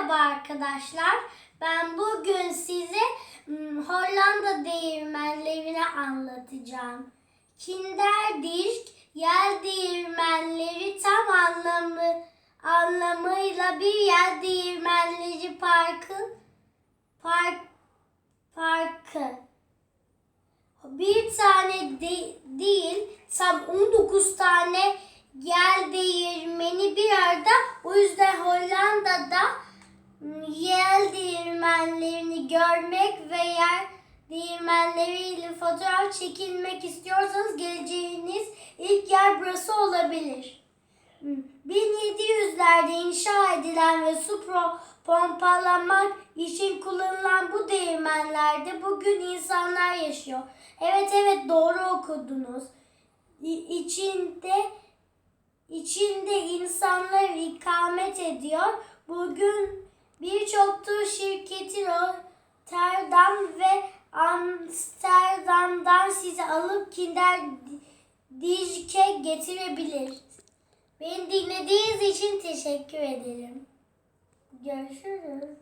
Merhaba arkadaşlar. Ben bugün size hmm, Hollanda değirmenlerini anlatacağım. Kinderdijk yel değirmenleri tam anlamı anlamıyla bir yel değirmenleri parkı park parkı. Bir tane de- değil tam 19 tane yel değirmeni bir arada. O yüzden Hollanda'da görmek ve yer değirmenleriyle fotoğraf çekilmek istiyorsanız geleceğiniz ilk yer burası olabilir. M, 1700'lerde inşa edilen ve su pompalamak için kullanılan bu değirmenlerde bugün insanlar yaşıyor. Evet evet doğru okudunuz. İçinde içinde insanlar ikamet ediyor. Bugün birçok tur şirketi Rotterdam ve Amsterdam'dan sizi alıp Kinder Dijk'e getirebilir. Beni dinlediğiniz için teşekkür ederim. Görüşürüz.